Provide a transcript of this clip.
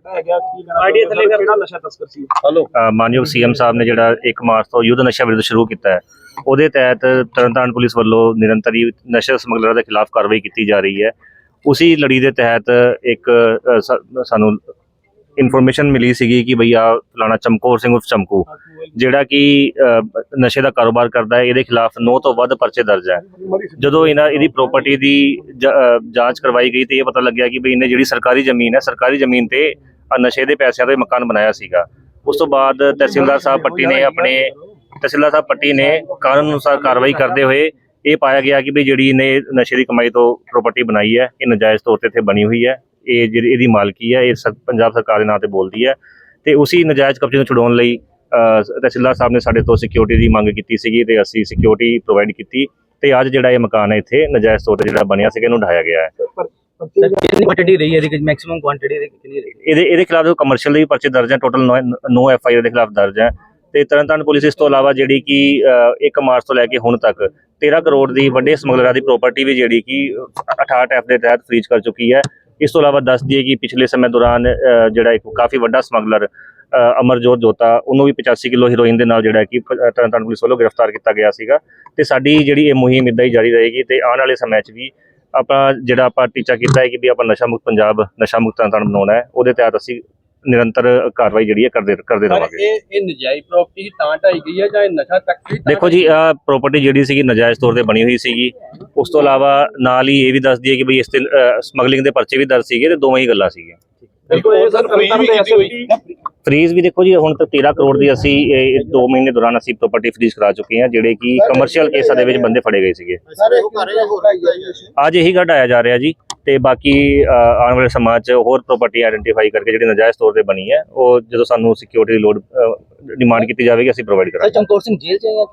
ਕੱਟਾ ਹੈਗਾ ਕੀ ਆਈਡੀਆ ਥੱਲੇ ਕਿਹੜਾ ਨਸ਼ਾ ਤਸਕਰ ਸੀ? ਅ, ਮਾਨਯੋਗ ਸੀਐਮ ਸਾਹਿਬ ਨੇ ਜਿਹੜਾ 1 ਮਾਰਚ ਤੋਂ ਯੁੱਧ ਨਸ਼ਾ ਵਿਰੁੱਧ ਸ਼ੁਰੂ ਕੀਤਾ ਹੈ ਉਹਦੇ ਤਹਿਤ ਤਰਨਤਾਰਨ ਪੁਲਿਸ ਵੱਲੋਂ ਨਿਰੰਤਰ ਹੀ ਨਸ਼ਾ ਸਮਗਲਰਾਂ ਦੇ ਖਿਲਾਫ ਕਾਰਵਾਈ ਕੀਤੀ ਜਾ ਰਹੀ ਹੈ। ਉਸੇ ਲੜੀ ਦੇ ਤਹਿਤ ਇੱਕ ਸਾਨੂੰ ਇਨਫੋਰਮੇਸ਼ਨ ਮਿਲੀ ਸੀਗੀ ਕਿ ਭਈਆ ਫਲਾਣਾ ਚਮਕੌਰ ਸਿੰਘ ਉਰਫ ਚਮਕੂ ਜਿਹੜਾ ਕਿ ਨਸ਼ੇ ਦਾ ਕਾਰੋਬਾਰ ਕਰਦਾ ਹੈ ਇਹਦੇ ਖਿਲਾਫ 9 ਤੋਂ ਵੱਧ ਪਰਚੇ ਦਰਜ ਹੈ। ਜਦੋਂ ਇਹਨਾਂ ਇਹਦੀ ਪ੍ਰਾਪਰਟੀ ਦੀ ਜਾਂਚ ਕਰਵਾਈ ਗਈ ਤੇ ਇਹ ਪਤਾ ਲੱਗਿਆ ਕਿ ਵੀ ਇਹਨੇ ਜਿਹੜੀ ਸਰਕਾਰੀ ਜ਼ਮੀਨ ਹੈ ਸਰਕਾਰੀ ਜ਼ਮੀਨ ਤੇ ਨਸ਼ੇ ਦੇ ਪੈਸਿਆਂ ਤੋਂ ਇਹ ਮਕਾਨ ਬਣਾਇਆ ਸੀਗਾ। ਉਸ ਤੋਂ ਬਾਅਦ ਤਹਿਸੀਲਦਾਰ ਸਾਹਿਬ ਪੱਟੀ ਨੇ ਆਪਣੇ ਤਹਿਸੀਲਦਾਰ ਸਾਹਿਬ ਪੱਟੀ ਨੇ ਕਾਨੂੰਨ ਅਨੁਸਾਰ ਕਾਰਵਾਈ ਕਰਦੇ ਹੋਏ ਇਹ ਪਾਇਆ ਗਿਆ ਕਿ ਵੀ ਜਿਹੜੀ ਇਹਨੇ ਨਸ਼ੇ ਦੀ ਕਮਾਈ ਤੋਂ ਪ੍ਰਾਪਰਟੀ ਬਣਾਈ ਹੈ ਇਹ ਨਜਾਇਜ਼ ਤੌਰ ਤੇ ਇੱਥੇ ਬਣੀ ਹੋਈ ਹੈ। ਇਹ ਜਿਹੜੀ ਇਹਦੀ ਮਾਲਕੀ ਹੈ ਇਹ ਸਰ- ਪੰਜਾਬ ਸਰਕਾਰ ਦੇ ਨਾਂ ਤੇ ਬੋਲਦੀ ਹੈ। ਤੇ ਉਸੇ ਨਜਾਇਜ਼ ਕਬਜ਼ੇ ਨੂੰ ਛੁਡਾਉਣ ਲਈ ਅ, ਤਹਿਸੀਲਦਾਰ ਸਾਹਿਬ ਨੇ ਸਾਡੇ ਤੋਂ ਸਿਕਿਉਰਿਟੀ ਦੀ ਮੰਗ ਕੀਤੀ ਸੀਗੀ ਤੇ ਅਸੀਂ ਸਿਕਿਉਰਿਟੀ ਪ੍ਰੋਵਾਈਡ ਕੀਤੀ ਤੇ ਅੱਜ ਜਿਹੜਾ ਇਹ ਮਕਾਨ ਹੈ ਇੱਥੇ ਨਜਾਇਜ਼ ਤੌਰ ਤੇ ਜਿਹੜਾ ਬਣਿਆ ਸੀਗਾ ਇਹਨੂੰ ਢਾਇਆ ਗਿਆ ਹੈ। ਕਿੰਨੀ ਕੁਆਂਟੀਟੀ ਰਹੀ ਹੈ ਇਹਦੀ ਮੈਕਸਿਮਮ ਕੁਆਂਟੀਟੀ ਦੀ ਕਿੰਨੀ ਰਹੀ। ਇਹਦੇ ਇਹਦੇ ਖਿਲਾਫ ਕਮਰਸ਼ੀਅਲ ਦੇ ਵੀ ਪਰਚੇ ਦਰਜ ਹੈ ਟੋਟਲ 9 ਐਫ ਆਈ ਆਰ ਦੇ ਖਿਲਾਫ ਦਰਜ ਹੈ। ਤੇ ਤਰਨਤਾਰਨ ਪੁਲਿਸ ਇਸ ਤੋਂ ਇਲਾਵਾ ਜਿਹੜੀ ਕਿ ਅ, 1 ਮਾਰਚ ਤੋਂ ਲੈ ਕੇ ਹੁਣ ਤੱਕ 13 ਕਰੋੜ ਦੀ ਵੱਡੇ ਸਮਗਲਰਾਂ ਦੀ ਪ੍ਰਾਪਰਟੀ ਵੀ ਜਿਹੜੀ ਕਿ 68 ਐਫ ਦੇ ਤਹਿਤ ਫਰੀਜ਼ ਕਰ ਚੁੱਕੀ ਹੈ। ਇਸ ਤੋਂ ਇਲਾਵਾ ਦੱਸ ਦਈਏ ਕਿ ਪਿਛਲੇ ਸਮੇਂ ਦੌਰਾਨ ਜਿਹੜਾ ਇੱਕ ਕਾਫੀ ਵੱਡਾ ਸਮਗਲਰ ਅਮਰਜੋਤ ਜੋਤਾ ਉਹਨੂੰ ਵੀ 85 ਕਿਲੋ ਹੀਰੋਇਨ ਦੇ ਨਾਲ ਜਿਹੜਾ ਕਿ ਤਰਨਤਾਰਨ ਪੁਲਿਸ ਵੱਲੋਂ ਗ੍ਰਿਫਤਾਰ ਕੀਤਾ ਗਿਆ ਸੀਗਾ। ਤੇ ਸਾਡੀ ਜਿਹੜੀ ਇਹ ਮੁਹਿੰਮ ਇੱਦਾਂ ਹੀ ਜਾਰੀ ਰਹੇਗੀ ਤੇ ਆਉਣ ਵਾਲੇ ਸਮੇਂ 'ਚ ਵੀ ਆਪਾਂ ਜਿਹੜਾ ਆਪਾਂ ਟੀਚਾ ਕੀਤਾ ਹੈ ਕਿ ਵੀ ਆਪਾਂ ਨਸ਼ਾ ਮੁਕਤ ਪੰਜਾਬ ਨਸ਼ਾ ਮੁਕਤ ਤਰਨਤਾਰਨ ਬਣਾਉਣਾ ਹੈ ਉਹਦੇ ਤਹਿਤ ਅਸੀਂ ਨਿਰੰਤਰ ਕਾਰਵਾਈ ਜਿਹੜੀ ਹੈ ਕਰਦੇ ਕਰਦੇ ਰਵਾਂਗੇ। ਇਹ ਇਹ ਨਜਾਇਜ਼ ਪ੍ਰਾਪਰਟੀ ਤਾਂ ਢਾਈ ਗਈ ਹੈ ਜਾਂ ਇਹ ਨਸ਼ਾ ਤੱਕ ਦੇਖੋ ਜੀ ਆ ਪ੍ਰਾਪਰਟੀ ਜਿਹੜੀ ਸੀਗੀ ਨਜਾਇਜ਼ ਤੌਰ ਤੇ ਬਣੀ ਹੋਈ ਸੀਗੀ। ਉਸ ਤੋਂ ਇਲਾਵਾ ਨਾਲ ਹੀ ਇਹ ਵੀ ਦੱਸ ਦਈਏ ਕਿ ਬਈ ਇਸ ਤੇ ਸਮਗਲਿੰਗ ਦੇ ਪਰਚੇ ਵੀ ਦਰਜ ਸੀਗੇ ਤੇ ਦੋਵੇਂ ਹੀ ਗੱਲਾਂ ਸੀਗੀਆਂ। ਦੇਖੋ ਇਹ ਸਰ ਫਰੀਜ ਵੀ ਕੀਤੀ ਹੋਈ। ਫਰੀਜ਼ ਵੀ ਦੇਖੋ ਜੀ ਹੁਣ ਤੱਕ 13 ਕਰੋੜ ਦੀ ਅਸੀਂ 2 ਮਹੀਨੇ ਦੌਰਾਨ ਅਸੀਂ ਪ੍ਰਾਪਰਟੀ ਫਰੀਜ਼ ਕਰਾ ਚੁੱਕੇ ਹਾਂ ਜਿਹੜੇ ਕਿ ਕਮਰਸ਼ੀਅਲ ਕੇਸਾਂ ਦੇ ਵਿੱਚ ਬੰਦੇ ਫੜੇ ਗਏ ਸੀਗੇ। ਅੱਜ ਇਹੀ ਘਟਾਇਆ ਜਾ ਰਿਹਾ ਜੀ ਤੇ ਬਾਕੀ ਆਉਣ ਵਾਲੇ ਸਮਾਜ 'ਚ ਹੋਰ ਪ੍ਰਾਪਰਟੀ ਆਇਡੈਂਟੀਫਾਈ ਕਰਕੇ ਜਿਹੜੀ ਨਜਾਇਜ਼ ਤੌਰ ਤੇ ਬਣੀ ਹੈ ਉਹ ਜਦੋਂ ਸਾਨੂੰ ਸਿਕਿਉਰਿਟੀ ਦੀ ਲੋਡ ਡਿਮਾਂਡ ਕੀਤੀ ਜਾਵੇਗੀ ਅਸੀਂ ਪ੍ਰੋਵਾਈਡ ਕਰਾਂਗੇ। ਚਮਕੌਰ ਸਿੰਘ ਜੇਲ੍ਹ ਚ ਹੈ